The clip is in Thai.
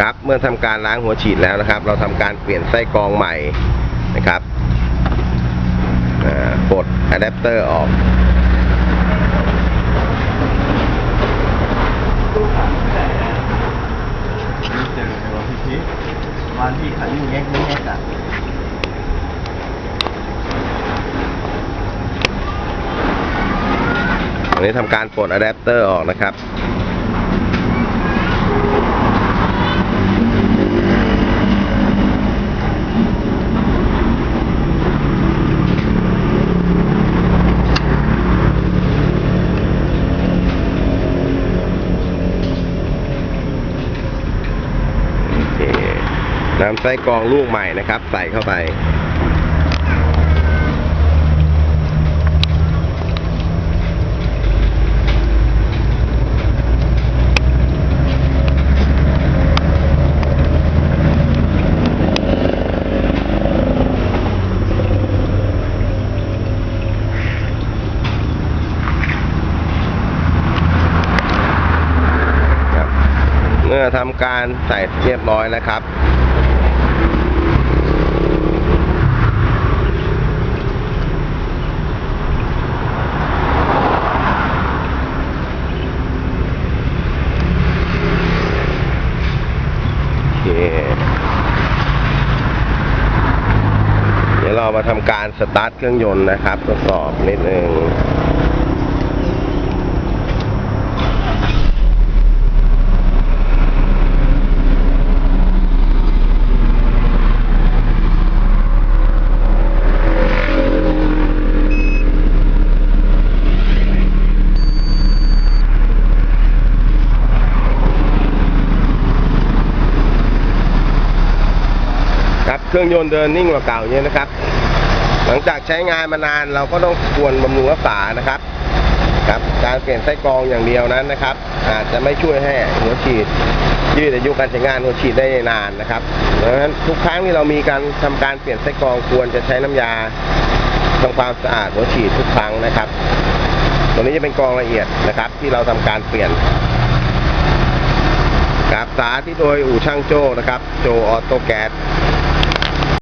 ครับเมื่อทำการล้างหัวฉีดแล้วนะครับ เราทำการเปลี่ยนไส้กรองใหม่นะครับปลดอะแดปเตอร์ออกวันที่ขันยุ่งแยกไม่แยกอะันนี้ทำการปลดอะแดปเตอร์ออกนะครับ นำไส้กรองลูกใหม่นะครับ ใส่เข้าไป เมื่อทำการใส่เรียบร้อยแล้วครับ เดี๋ยวเรามาทำการสตาร์ทเครื่องยนต์นะครับทดสอบนิดนึง ครับเครื่องยนต์เดินนิ่งกว่าเก่าเยอะนะครับ หลังจากใช้งานมานานเราก็ต้องควรบำรุงรักษานะครับครับการเปลี่ยนไส้กรองอย่างเดียวนั้นนะครับ อาจจะไม่ช่วยให้หัวฉีด ยืดอายุการใช้งานหัวฉีดได้นานนะครับดังนั้นทุกครั้งที่เรามีการทำการเปลี่ยนไส้กรองควรจะใช้น้ำยาทำความสะอาดหัวฉีดทุกครั้งนะครับ ตัวนี้จะเป็นกรองละเอียดนะครับ ที่เราทำการเปลี่ยนครับสาธิตโดยอู่ช่างโจ้นะครับ โจออโต้แก๊ส